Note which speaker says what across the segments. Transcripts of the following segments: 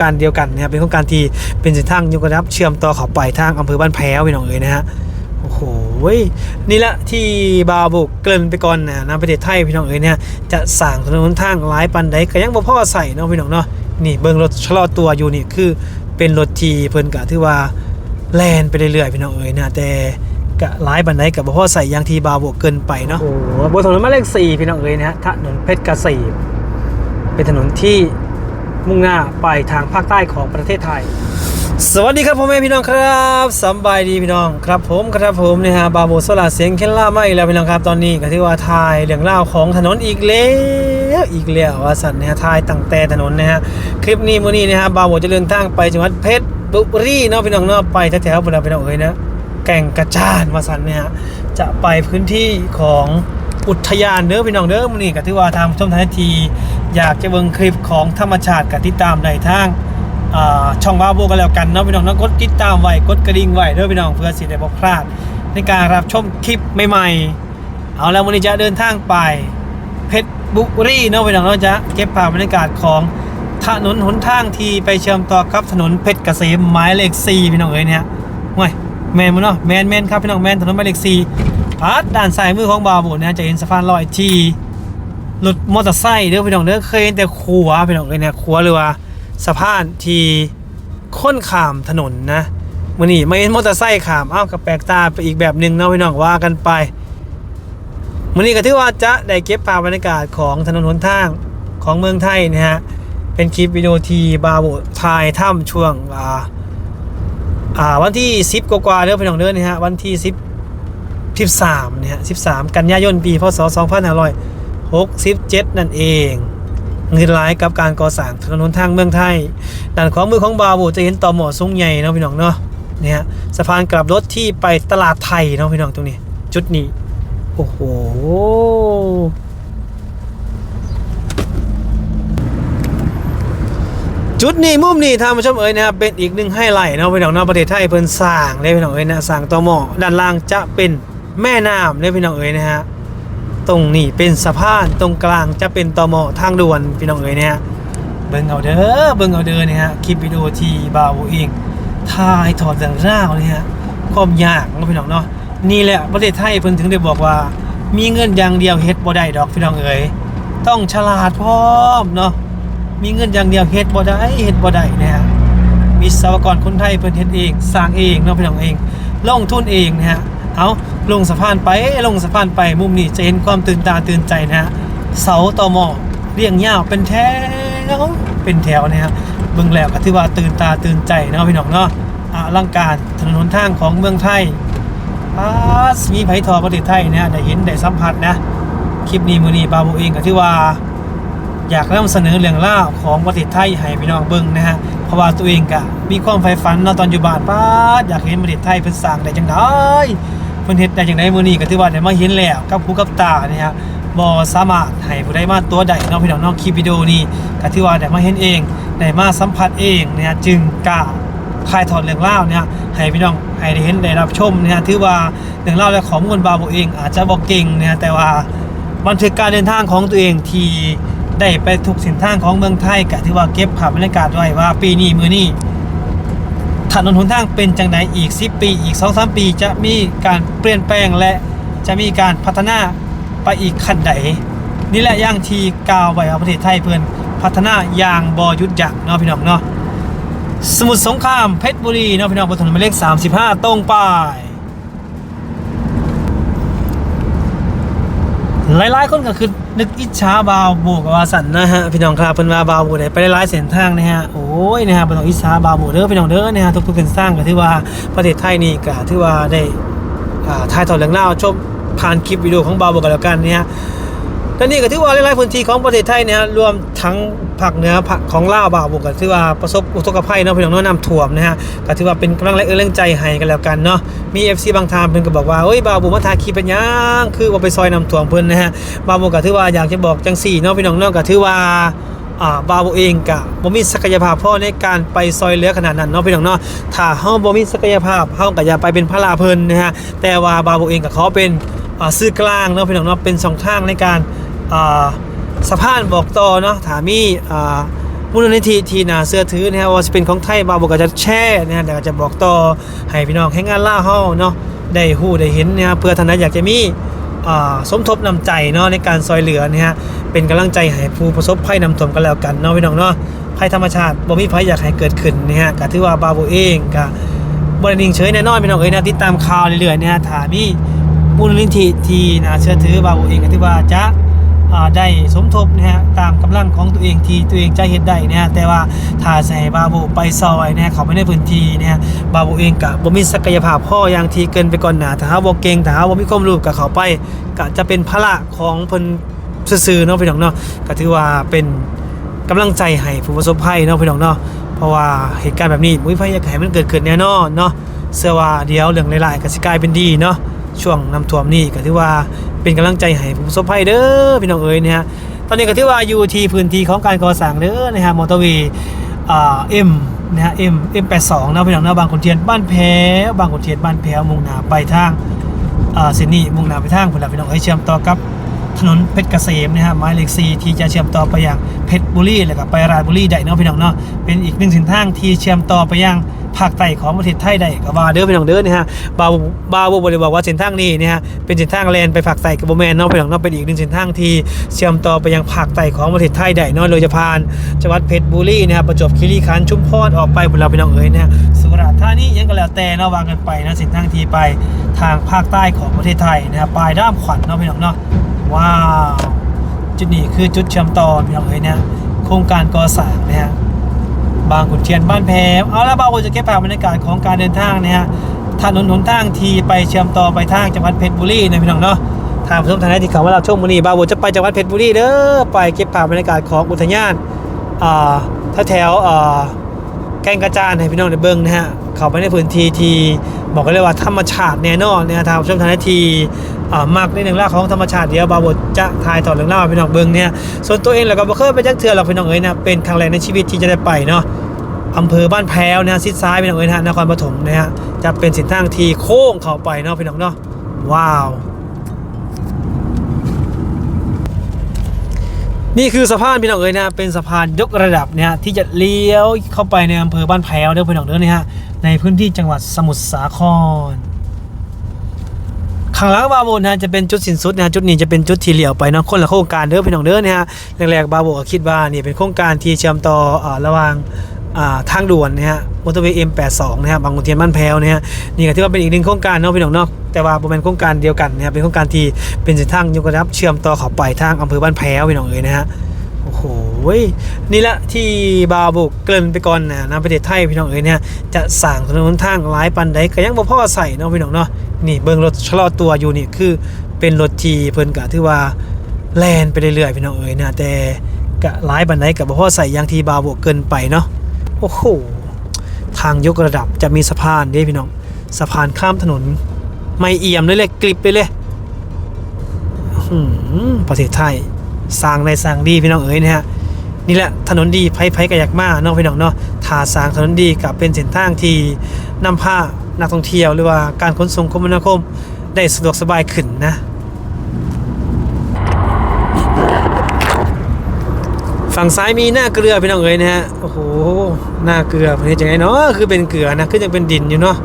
Speaker 1: การเดียวกันนะครับเป็นโครงการที่เป็นเส้นทางยกระดับเชื่อมต่อเข้าไปทางอำเภอบ้านแพ้วพี่น้องเอ๋ยนะฮะโอ้โหนี่ละที่บาบุกเกินไปก่อนนะนะประเทศไทยพี่น้องเอ๋ยเนี่ยจะสร้างถนนทางหลายปันใดก็ยังบ่พอใส่เนาะพี่น้องเนาะนี่เบิ่งรถชะลอตัวอยู่นี่คือเป็นรถทีเพิ่นก็ถือว่าแล่นไปเรื่อยๆพี่น้องเอ๋ยนะแต่ก็หลายปันใดก็บ่พอใส่ยางทีบาบุกเกินไปเนาะโอ้โหบนถนนหมายเลข4พี่น้องเอ๋ยนะฮะถนนเพชรเกษมเป็นถนนที่ มุ่งหน้าไปทางภาคใต้ของประเทศไทย สวัสดีครับพ่อแม่พี่น้องครับสบายดีพี่น้องครับผมครับผมเนี่ยฮะบาโบโซลาเสียงเคนล่ามาอีกแล้วพี่น้องครับตอนนี้ก็ที่ว่าทายเรื่องเล่าของถนนอีกแล้วอีกแล้วว่าสันนะฮะทายตั้งแต่ถนนนะฮะคลิปนี้มื้อนี้นะฮะบาโบจะเดินทางไปจังหวัดเพชรบุรีเนาะพี่น้องเนาะไปแถวๆบนพี่น้องเอ้ยนะแก่งกระจานว่าสันเนี่ยฮะ จะไปพื้นที่ของอุทยานเด้อพี่น้องเด้อมื้อนี้ก็ถือว่าทางผู้ชมทางที อยากจะเบิ่งคลิปของธรรมชาติกับติดตามได้ทางช่องบาโบกันแล้วกันเนาะพี่น้องเนาะกดติดตามไว้กดกระดิ่งไว้เด้อพี่น้องเพื่อสิได้บ่พลาด ในการรับชมคลิปใหม่ๆ เอาแล้ววันนี้จะเดินทางไปเพชรบุรีเนาะพี่น้องเราจะเก็บภาพบรรยากาศของถนนหนทางที่ไปเชื่อมต่อกับถนนเพชรเกษมหมายเลข4พี่น้องเอ้ยเนี่ยห่วยแมนมั้เนาะแมนแมนครับพี่น้องแมนถนนหมายเลข4 พาดด้านซ้ายมือของบาโบนะจะเห็นสะพานลอยที่รถมอเตอร์ไซค์เด้อพี่น้องเด้อเคยเห็นแต่ขัวพี่น้องเลยเนี่ยขัวหรือว่าสะพานที่ค้นขามถนนนะมื่อนี้ไม่เห็นมอเตอร์ไซค์ขามอ้าวกับแปลกตาไปอีกแบบหนึ่งเนาะพี่น้องว่ากันไปมื่อนี้ก็ถือว่าจะได้เก็บภาพบรรยากาศของถนนหนทางของเมืองไทยนะฮะเป็นคลิปวิดีโอที่บาโบถ่ายถ้ำช่วงอ่าอ่าวันที่ 10 กว่าๆเด้อพี่น้องเด้อนี่ฮะวันที่ 10 13เนี่ย13 กันยายนปีพศ2567 นั่นเอง เงินร้ายกับการก่อสร้างถนนทางเมืองไทยด้านของมือของบาบูจะเห็นต่อหมอสูงใหญ่เนาะพี่น้องเนาะเนี่ยสะพานกลับรถที่ไปตลาดไทยเนาะพี่น้องตรงนี้ จุดนี้ โอ้โหจุดนี้มุมนี้ท่านผู้ชมเอ๋ยนะครับเป็นอีกหนึ่งไฮไลท์เนาะพี่น้องเนาะประเทศไทยเพิ่นสร้างเลยพี่น้องเอ๋ยนะสร้างต่อหม้อด้านล่างจะเป็น แม่น้ำเลยพี่น้องเอ๋ยนะฮะตรงนี้เป็นสะพานตรงกลางจะเป็นตอมอทางด่วนพี่น้องเอ๋ยเนี่ยเบิ่งเอาเด้อเบิ่งเอาเด้อเนี่ยฮะคลิปวิดีโอที่บาวเองถ่ายถอดเรื่องราวเนี่ยฮะความยากเนาะพี่น้องเนาะนี่แหละประเทศไทยเพิ่นถึงได้บอกว่า มีเงินอย่างเดียวเฮ็ดบ่ได้ดอกพี่น้องเอ๋ยต้องฉลาดพร้อมเนาะมีเงินอย่างเดียวเฮ็ดบ่ได้เฮ็ดบ่ได้นะฮะวิศวกรคนไทยเพิ่นเฮ็ดเองสร้างเองเนาะพี่น้องเองลงทุนเองนะฮะเอา ลงสะพานไปลงสะพานไปมุมนี้จะเห็นความตื่นตาตื่นใจนะฮะเสาต่อหมอเรียงยาวเป็นแถวเป็นแถวนะฮะเบิ่งแล้วก็ถือว่าตื่นตาตื่นใจนะพี่น้องเนาะอลังการถนนทางของเมืองไทยอาสมีไผ่ทอประเทศไทยนะได้เห็นได้สัมผัสนะคลิปนี้มือนี้บาโบเองก็ถือว่า อยากนำเสนอเรื่องเล่าของประเทศไทยให้พี่น้องเบิ่งนะฮะเพราะว่าตัวเองก็มีความใฝ่ฝันเนาะตอนอยู่บ้านป้าอยากเห็นประเทศไทยเพิ่นสร้างได้จังได เพิ่นเฮ็ดได้จังไดมื้อนี้ก็ถือว่าได้มาเห็นแล้วกับหูกับตาเนี่ยฮะบ่สามารถให้ผู้ใดมาตัวใดเนาะพี่น้องเนาะคลิปวิดีโอนี้ก็ถือว่าได้มาเห็นเองได้มาสัมผัสเองเนี่ยฮะจึงกล้าถ่ายทอดเรื่องราเนี่ยให้พี่น้องให้ได้เห็นได้รับชมเนี่ยฮะถือว่าเรื่องราและข้อมูลบาโบเอง อาจจะบ่เก่งเนี่ยฮะแต่ว่าบันทึกการเดินทางของตัวเองที่ได้ไปทุกเส้นทางของเมืองไทยก็ถือว่าเก็บภาพบรรยากาศไว้ว่าปีนี้มือนี้ ถนนหนทางเป็นจังไหนอีก 10 ปี อีก 2-3 ปี จะมีการเปลี่ยนแปลงและจะมีการพัฒนาไปอีกขั้นใดนี่แหละอย่างที่กาวไว้เอาประเทศไทยเพื่อนพัฒนาอย่างบอยุดยักเนาะพี่น้องเนาะสมุทรสงครามเพชรบุรีเนาะพี่น้องบนถนนหมายเลข35 ตรงไป หลายๆคนก็คือนึกอิจฉาบาวบูกับวาสันนะฮะพี่น้องครับเพิ่นว่าบาวบูได้ไปหลายเส้นทางนะฮะโอ้ยนะฮะบ่ต้องอิจฉาบาวบูเด้อพี่น้องเด้อนะฮะทุกๆเส้นทางก็ถือว่าประเทศไทยนี่ก็ถือว่าได้อ่าถ่ายทอดเรื่องราวชมผ่านคลิปวิดีโอของบาวบูกันแล้วกันนะฮะ และนี่ก็ถือว่าหลายๆพื้นที่ของประเทศไทยนี่ยฮะรวมทั้งภาคเหนือภาคของลาวบ่าวบูก็ถือว่าประสบอุทกภัยเนาะพี่น้องเนาะน้ำท่วมนะฮะก็ถือว่าเป็นกำลังแรงเอื้อแรงใจให้กันแล้วกันเนาะมี FC บางทามเพิ่นก็บอกว่าเอ้ยบ่าวบูมาถ่าคลิปเป็นยังคือว่าไปซอยน้ำท่วมเพิ่นนะฮะบ่าโบก็ถือว่าอยากจะบอกจังสี่เนาะพี่น้องเนาะก็ถือว่าอ่าบาโบเองกะบ่มีศักยภาพพอในการไปซอยเหลือขนาดนั้นเนาะพี่น้องเนาะถ้าเฮาบ่มีศักยภาพเฮาก็อย่าไปเป็นพระลาเพิ่นนะฮะแต่ว่าบาโบเองก็ขอเป็นอ่าซื้อกลางเนาะพี่น้องเนาะเป็นสองทางในการ สะพานบอกต่อเนาะถามีอ่มูลนิธิทีน่าเชื่อถือนะฮะว่าจะเป็นของไทยบาบอกจะแช่นะฮะเดี๋ยวก็จะบอกต่อให้พี่น้องให้งานล่าเฮาเนาะได้ฮู้ได้เห็นนะฮะเพื่อท่านอยากจะมี่สมทบนำใจเนาะในการซอยเหลือนะฮะเป็นกำลังใจให้ผู้ประสบภัยนำท่วมกันแล้วกันเนาะพี่น้องเนาะภัยธรรมชาติบ่มีภัยอยากให้เกิดขึ้นนะฮะก็ถือว่าบาโบเองก็บ่ได้นิ่งเฉยแน่นอนพี่น้องเอ้ยนะติดตามข่าวเรื่อยๆนะฮะถามีมูลนิธิทีน่าเชื่อถือบาโบเองก็ถือว่าจะ ได้สมทบนะฮะตามกำลังของตัวเองที่ตัวเองจะเฮ็ดได้นะฮะแต่ว่าถ้าใส่บาโบไปซอยนะฮะเขาไม่ในพื้นที่นะฮะบาโบเองกะบ่มีศักยภาพพ่ออย่างที่เกินไปก่อนหนาถ้าหาบ่เก่งถ้าหาบ่มีความรู้กับเขาไปก็จะเป็นภาระของเพิ่นซื่อๆเนาะพี่น้องเนาะก็ถือว่าเป็นกำลังใจให้ผู้ประสบภัยเนาะพี่น้องเนาะเพราะว่าเหตุการณ์แบบนี้มีภัยอยากให้มันเกิดขึ้นแน่นอนเนาะเชื่อว่าเดี๋ยวเรื่องหลายๆก็สิกลายเป็นดีเนาะ ช่วงน้ำท่วมนี่ก็ถือว่าเป็นกำลังใจให้ผู้ประสบภัยเด้อพี่น้องเอ๋ยนะฮะตอนนี้ก็ถือว่าอยู่ที่พื้นที่ของการก่อสร้างเด้อนะฮะมอเตอร์เวย์เอ็มนะฮะเอ็มเอ็มแปดสองนะพี่น้องนะบางขุนเทียนบ้านแพ้วบางขุนเทียนบ้านแพ้วมุ่งหน้าไปทางเซนี่มุ่งหน้าไปทางพุ่นละพี่น้องเอ้ยเชื่อมต่อกับ ถนนเพชรเกษมนะฮะหมายเลข4ที่จะเชื่อมต่อไปยังเพชรบุรีแล้วก็ไปราชบุรีได้เนาะพี่น้องเนาะเป็นอีกหนึ่งเส้นทางที่เชื่อมต่อไปยังภาคใต้ของประเทศไทยได้ก็ว่าเด้อพี่น้องเด้อนะฮะบาวบาวบ่ได้บอกว่าเส้นทางนี้นะฮะเป็นเส้นทางแลนไปภาคใต้กับบ่แมนเนาะพี่น้องเนาะเป็นอีกหนึ่งเส้นทางที่เชื่อมต่อไปยังภาคใต้ของประเทศไทยได้เนาะโดยจะผ่านจังหวัดเพชรบุรีนะครับประจวบคีรีขันธ์ชุมพรออกไปพุ่นเราพี่น้องเอ๋ยนะฮะสุราษฎร์ธานียังก็แล้วแต่เนาะวางกันไปนะเส้นทางที่ไปทางภาคใต้ของประเทศไทยนะครับปลายด้ามขวัญเนาะพี่น้องเนาะ ว้าว จุดนี้คือจุดเชื่อมต่อพี่น้องเอ๋ยเนี่ยโครงการก่อสร้างนะฮะบางขุนเทียนบ้านแพมเอาละบางคนจะเก็บภาพบรรยากาศของการเดินทางนะฮะถนนหนทางที่ไปเชื่อมต่อไปทางจังหวัดเพชรบุรีนะพี่น้องเนาะทางผู้ชมทางไหนที่เขาว่าเราช่วงมื้อนี้บางคนจะไปจังหวัดเพชรบุรีเด้อไปเก็บภาพบรรยากาศของอุทยานอ่าแถวอ่าแกงกระจานให้พี่น้องได้เบิ่งนะฮะเข้าไปในพื้นที่ที่ บอกกันเลยว่าธรรมชาติแน่นอนนะฮะทางช่วงทางนาทีมากในเรื่องราของธรรมชาติเดียวบาบจะถ่ายทอดเรื่องราวให้พี่น้องเบิ่งเนี่ยส่วนตัวเองแล้วก็บ่เคยไปจักเทื่อหรอกพี่น้องเอ้ยนะเป็นครั้งแรกในชีวิตที่จะได้ไปเนาะอำเภอบ้านแพ้วนะซิดซ้ายพี่น้องเอ้ยนะนครปฐมนะฮะจะเป็นเส้นทางที่โค้งเข้าไปเนาะพี่น้องเนาะว้าว นี่คือสะพานพี่น้องเอ๋ยนะเป็นสะพานยกระดับเนี่ยที่จะเลี้ยวเข้าไปในอำเภอบ้านแพ้วเด้อพี่น้องเด้อเนี่ยฮะ ในพื้นที่จังหวัดสมุทรสาครข้างหล่างบาโบนะฮะจะเป็นจุดสิ้นสุดนะจุดนี้จะเป็นจุดที่เลี้ยวไปเนาะคนละโครงการเด้อพี่น้องเด้อนี่ฮะแรกๆบาโบก็คิดว่านี่เป็นโครงการที่เชื่อมต่ออระหว่างทางด่วนนะฮะมอเตอร์เวย์ M82 นะฮะบางขุนเทียนบ้านแพ้วนะฮะนี่ก็ถือว่าเป็นอีกหนึ่งโครงการเนาะพี่น้องเนาะแต่ว่าเป็นโครงการเดียวกันนะฮะเป็นโครงการที่เป็นเส้นทางยกระดับเชื่อมต่อเข้าไปทางอำเภอบ้านแพ้วพี่น้องเอ๋ยนะฮะ โอ้โหยนี่แหละที่บาบุกเกริ่นไปก่อนนะนะประเทศไทยพี่น้องเอ๋ยเนี่ยจะสั่งถนนทางหลายปันใดก็ยังบ่พอใส่เนาะพี่น้องเนาะนี่เบิ่งรถชะลอตัวอยู่นี่คือเป็นรถที่เพิ่นก็ถือว่าแล่นไปเรื่อยๆพี่น้องเอ๋ยนะแต่ก็หลายปันใดก็บ่พอใส่อย่างที่บาบุกเกินไปเนาะโอ้โหทางยกระดับจะมีสะพานเด้พี่น้องสะพานข้ามถนน ไม่เอี่ยมเลยเลยกริบเลยเลยประเทศไทย สร้างในสร้างดีพี่น้องเอ๋ยนะฮะนี่แหละถนนดีไผไผก็อยากมาเนาะพี่น้องเนาะถ้าสร้างถนนดีกับเป็นเส้นทางที่นำพานักท่องเที่ยวหรือว่าการขนส่งคมนาคมได้สะดวกสบายขึ้นนะฝั่งซ้ายมีหน้าเกลือพี่น้องเอ๋ยนะฮะโอ้โหหน้าเกลือเป็นยังไงเนาะคือเป็นเกลือนะคือยังเป็นดินอยู่เนาะ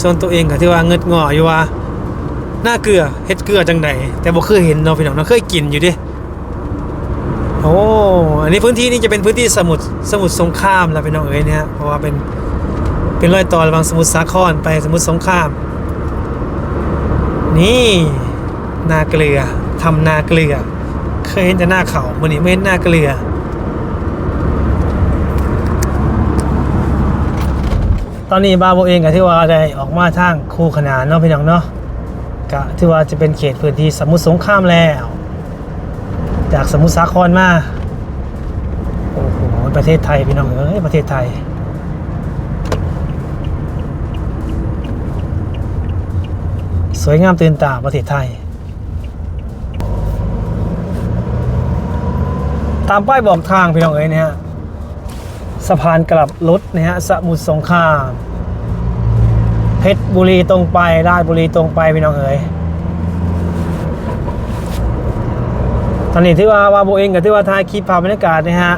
Speaker 1: ส่วนตัวเองก็ที่ว่าเงิดงออยู่ว่าหน้าเกลือเฮ็ดเกลือจังไดแต่บ่เคยเห็นเนาะพี่น้องเนาะเคยกินอยู่ดิ โอ้อันนี้พื้นที่นี้จะเป็นพื้นที่สมุทรสมุทรสงครามแล้วเป็นน้องเอ๋ยเนี่ยเพราะว่าเป็นเป็นรอยต่อระหว่างสมุทรสาครไปสมุทรสงคราม นี่นาเกลือทำนาเกลือ เคยเห็นแต่หน้าเขาวันนี้ไม่เห็นหน้าเกลือตอนนี้บาโบเองก็ที่ว่าได้ออกมาทางคูขนานเนาะพี่น้องเนาะก็ที่ว่าจะเป็นเขตพื้นที่สมุทรสงครามแล้ว จากสมุทรสาครมา โอ้โห ประเทศไทยพี่น้องเอ้ยประเทศไทย สวยงามตื่นตาประเทศไทย ตามป้ายบอกทางพี่น้องเอ้ยเนะฮะสะพานกลับรถนะฮะสมุทรสงครามเพชรบุรีตรงไปราชบุรีตรงไปพี่น้องเอ๋ย ตอนนี้ที่ว่าวาโบเองกับที่ว่าถ่ายคลิปภาพบรรยากาศนะฮะ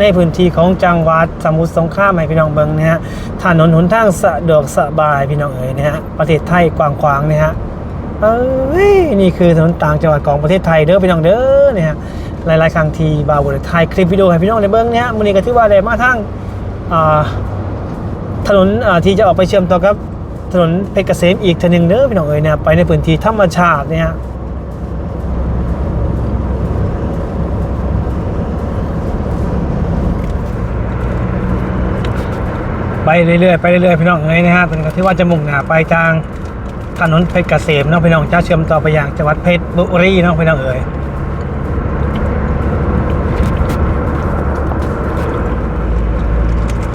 Speaker 1: ในพื้นที่ของจังหวัดสมุทรสงครามให้พี่น้องเบิ่งนะฮะถนนหนทางสะดวกสบายพี่น้องเอ๋ยนะฮะประเทศไทยกว้างขวางนะฮะเอ้ยนี่คือถนนต่างจังหวัดของประเทศไทยเด้อพี่น้องเด้อเนี่ยหลายๆครั้งที่บาวบไดถ่ายคลิปวิดีโอให้พี่น้องได้เบิ่งเนี่ยฮะมื้อนี้ก็ถือว่าได้มาทางอ่าถนนที่จะออกไปเชื่อมต่อกับถนนเพชรเกษมอีกทางนึงเด้อพี่น้องเอ๋ยเนะไปในพื้นที่ธรรมชาติเนี่ย ไปเรื่อยๆไปเรื่อยๆพี่น้องเอ้ยนะฮะเป็นก็ที่ว่าจะมุ่งหน้าไปทางถนนเพชรเกษมเนาะพี่น้องจะเชื่อมต่อไปยังจังหวัดเพชรบุรีเนาะพี่น้องเอ้ย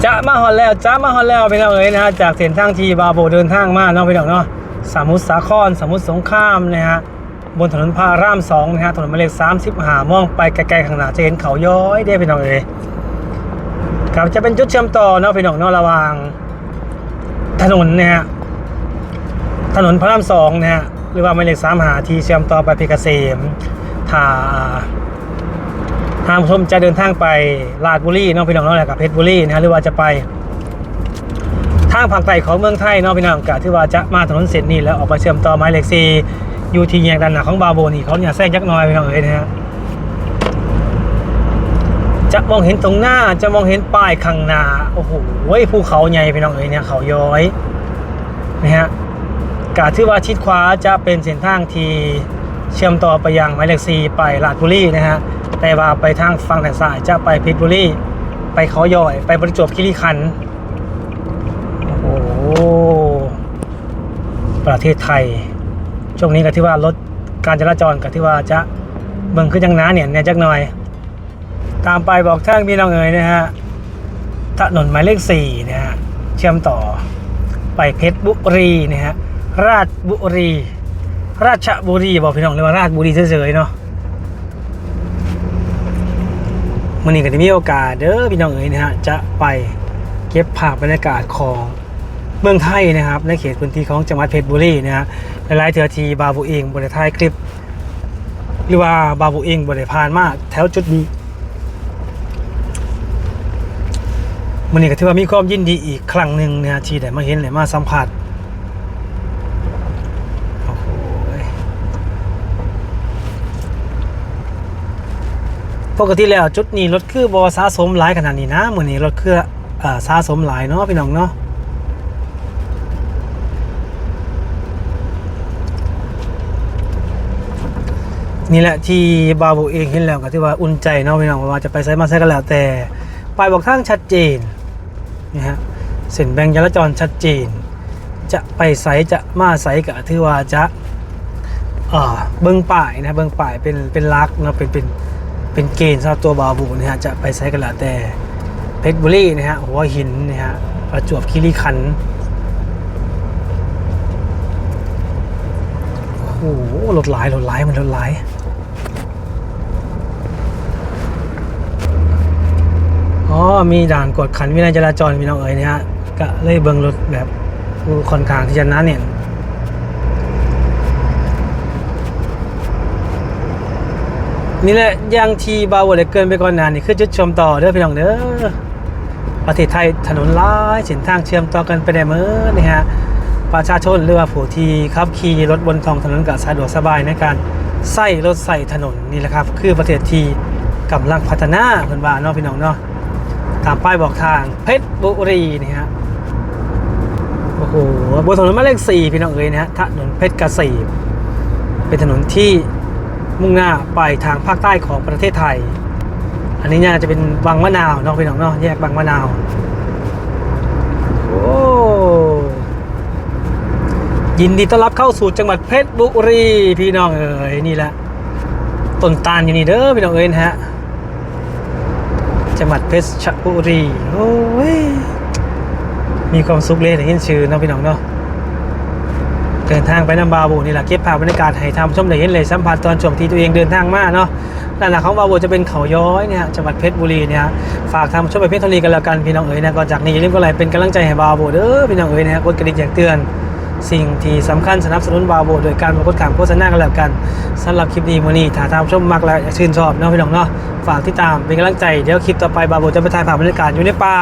Speaker 1: จะมาฮอนแล้วจะมาฮอนแล้วพี่น้องเอ้ยนะฮะจากเส้นทางที่บาโบเดินทางมาเนาะพี่น้องเนาะสมุทรสาครสมุทรสงครามนะฮะบนถนนพระรามสองนะฮะถนนหมายเลขสามสิบหามองไปไกลๆข้างหน้าจะเห็นเขาย้อยได้พี่น้องเอ้ย ครับจะเป็นจุดเชื่อมต่อเนาะพี่น้องเนาะระหว่าง ถนนเนี่ยถนนพระรามสองเนะฮะหรือว่าหมายเลขสามหาที่เชื่อมต่อไปเพชรเกษมถ้าทางผู้ชมจะเดินทางไปลาดบุรีเนาะพี่น้องเนาะแหล้วกับเพชรบุรีนะฮะหรือว่าจะไป ทางภาคใต้ของเมืองไทยเนาะพี่น้องกะที่ว่าจะมาถนนเส้นนี้แล้วออกไปเชื่อมต่อหมายเลขสี่อยู่ที่แยกด้านหน้าของบาโบนี่เขาเนี่ยแทรกยักหน้อยพี่น้องเอ้ยนะฮะ จะมองเห็นตรงหน้าจะมองเห็นป้ายข้างหน้าโอ้โหภูเขาใหญ่พี่น้องเอ๋ยเนี่ยเขาย้อยนะฮะกาที่ว่าชิดขวาจะเป็นเส้นทางที่เชื่อมต่อไปยังหมายเลข4ไปลาดบุรีนะฮะแต่ว่าไปทางฝั่งทางซ้ายจะไปเพชรบุรีไปเขาย้อย ไปประจวบคีรีขันธ์โอ้โหประเทศไทย ช่วงนี้ก็ที่ว่ารถการจราจรก็ที่ว่าจะเบิ่งขึ้นยังหนาเนี่ยเนี่ยจักหน่อย ตามไปบอกทางพี่น้องเอ๋ยนะฮะถนนหมายเลขสี่นะฮะเชื่อมต่อไปเพชรบุรีนะฮะราชบุรี ราชบุรีบอกพี่น้องเลยว่าราชบุรีเฉยๆเนาะมันนี้ก็จะมีโอกาสเด้อพี่น้องเอ๋ยนะฮะจะไปเก็บภาพบรรยากาศของเมืองไทยนะครับในเขตพื้นที่ของจังหวัดเพชรบุรีนะฮะหลายๆเทือทีบาบูเองบริถ่ายคลิป หรือว่าบาบูเองบริพานมากแถวจุดนี้ มันนี่ก็ถือว่ามีความยินดีอีกครั้งหนึ่งนะที่ได้มาเห็นได้มาสัมผัสโอ้โหปกติแล้วจุดนี้รถคือบอสะสมหลายขนาดนี้นะมือนี้รถคืออ่าสะสมหลายเนาะพี่น้องเนาะนี่แหละที่บาบูเองเห็นแล้วก็ที่ว่าอุ่นใจเนาะพี่น้องว่าจะไปไซมาไซก็แล้วแต่ไปบอกทางชัดเจน นะฮะเส้นแบ่งจราจรชัดเจน จะไปไสจะมาไสก็ถือว่าจะเบิ้องป่ายนะเบิ้องป่ายเป็นเป็นลักเนาะเป็นเป็นเป็นเกณฑ์สำหรับตัวบาบูนะฮะจะไปไสกันล้วแต่เพชรบุรีนะฮะหัวหินนะฮะประจวบคีรีขันโอ้โหรถหลายรถหลายมันรถหลาย อ๋อ มีด่านกดขันวินัยจราจรพี่น้องเอ๋ยนะฮะก็เลยเบิ่งรถแบบค่อนข้างที่จะหนาเนี่ยนี่แหละยังทีบาวเลยเกินไปก่อนนานนี่คือจุดชมต่อเด้อพี่น้องเด้อประเทศไทยถนนหลายเส้นทางเชื่อมต่อกันไปได้เมื่อนี่ฮะประชาชนหรือว่าผู้ที่ขับขี่รถบนท้องถนนก็สะดวกสบายในการใส่รถใส่ถนนนี่แหละครับ คือประเทศที่กำลังพัฒนาเพิ่นว่าเนาะพี่น้องเนาะ ตามป้ายบอกทางเพชรบุรีนี่ฮะโอ้โหบนถนนหมายเลขสี่พี่น้องเอ๋ยนะฮะถนนเพชรเกษมเป็นถนนที่มุ่งหน้าไปทางภาคใต้ของประเทศไทย อันนี้เนี่ยจะเป็นบางมะนาวเนาะพี่น้องเนาะแยกบางมะนาวโอ้ยินดีต้อนรับเข้าสู่จังหวัดเพชรบุรีพี่น้องเอ๋ยนี่แหละต้นตาลอยู่นี่เด้อพี่น้องเอ๋ยนะฮะ จังหวัดเพชรบุรี โอ้ย มีความสุขเลยได้ยินชื่อเนาะพี่น้องเนาะเดินทางไปน้ำบาบูนี่แหละเก็บภาพบรรยากาศให้ทำชมได้เห็นเลยสัมผัสตอนช่วงที่ตัวเองเดินทางมาเนาะด้านหลังของบาบูจะเป็นเขาย้อยเนี่ยจังหวัดเพชรบุรีเนี่ยฝากทำชมไปเพชรบุรีกันแล้วกันพี่น้องเอ๋ยนะก่อนจากนี้อย่าลืมก็ไลค์เป็นกำลังใจให้บาบูเด้อพี่น้องเอ๋ยนะกดกระดิ่งแจ้งเตือน สิ่งที่สำคัญสนับสนุนบาโบโดยการมากดขามโฆษณากันแล้วกันสำหรับคลิปนี้มื้อนี้ถ้าท่านผู้ชมมักแล้วอยากชื่นชอบเนาะพี่น้องเนาะฝากติดตามเป็นกำลังใจเดี๋ยวคลิปต่อไปบาโบจะไปถ่ายภาพบรรยากาศอยู่ในป่า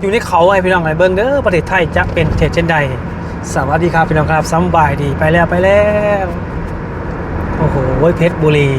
Speaker 1: อยู่ในเขาให้พี่น้องไห้เบิ่งเด้อประเทศไทยจะเป็นประเทศเช่นใดสวัสดีครับพี่น้องครับสบายดีไปแล้วไปแล้วโอ้โหเพชรบุรี